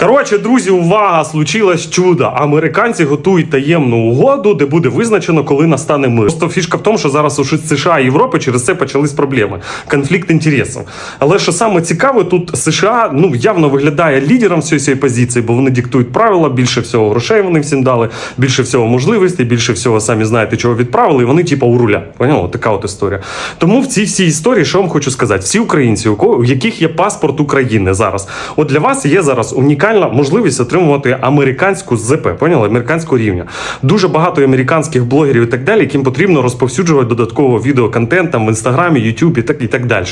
Коротше, друзі, увага! Случилось чудо. Американці готують таємну угоду, де буде визначено, коли настане мир. Просто фішка в тому, що зараз у США і Європи через це почались проблеми. Конфлікт інтересів. Але що саме цікаве, тут США ну явно виглядає лідером всієї цієї позиції, бо вони диктують правила, більше всього грошей вони всім дали, більше всього можливостей, більше всього самі знаєте, чого відправили, і вони типа у руля. Поняла? Така от історія. Тому в цій всій історії, що вам хочу сказати, всі українці, у яких є паспорт України зараз, от для вас є зараз унікальна можливість отримувати американську ЗП, поняли? Американського рівня. Дуже багато американських блогерів і так далі, яким потрібно розповсюджувати додатково відеоконтент там в інстаграмі, Ютуб і так і так далі.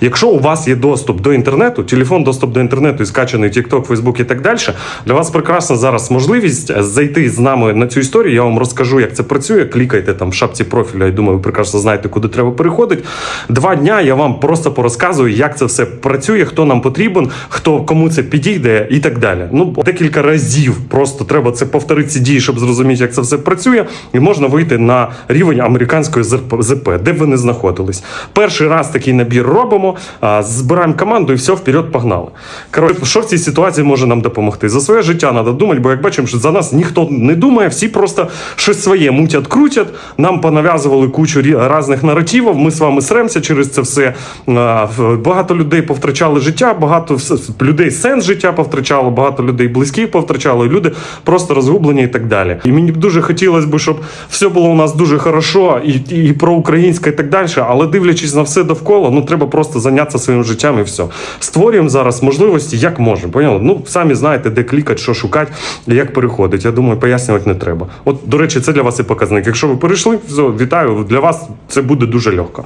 Якщо у вас є доступ до інтернету, телефон, доступ до інтернету і скачаний TikTok, Facebook і так далі, для вас прекрасна зараз можливість зайти з нами на цю історію. Я вам розкажу, як це працює. Клікайте там в шапці профіля. Я думаю, ви прекрасно знаєте, куди треба переходити. Два дня я вам просто порозказую, як це все працює, хто нам потрібен, хто кому це підійде і так далі. Ну декілька разів просто треба це повторити ці дії, щоб зрозуміти, як це все працює, і можна вийти на рівень американської ЗП, де б ви не знаходились. Перший раз такий набір робимо, збираємо команду і все, вперед погнали. Коротше, що в цій ситуації може нам допомогти? За своє життя треба думати, бо як бачимо, що за нас ніхто не думає, всі просто щось своє мутять, крутять. Нам понав'язували кучу рі- різних наративів. Ми з вами сремся через це все. Багато людей повтрачали життя, багато людей сенс життя повтрачало, багато людей близьких повтрачало, і люди просто розгублені і так далі. І мені б дуже хотілося б, щоб все було у нас дуже хорошо і, і, проукраїнське і так далі. Але дивлячись на все довкола, ну треба просто зайнятися своїм життям і все. Створюємо зараз можливості, як можемо. Поняли? Ну самі знаєте, де клікати, що шукати, як переходить. Я думаю, пояснювати не треба. От, до речі, це для вас і показник. Якщо ви перейшли, все, вітаю. Для вас це буде дуже легко.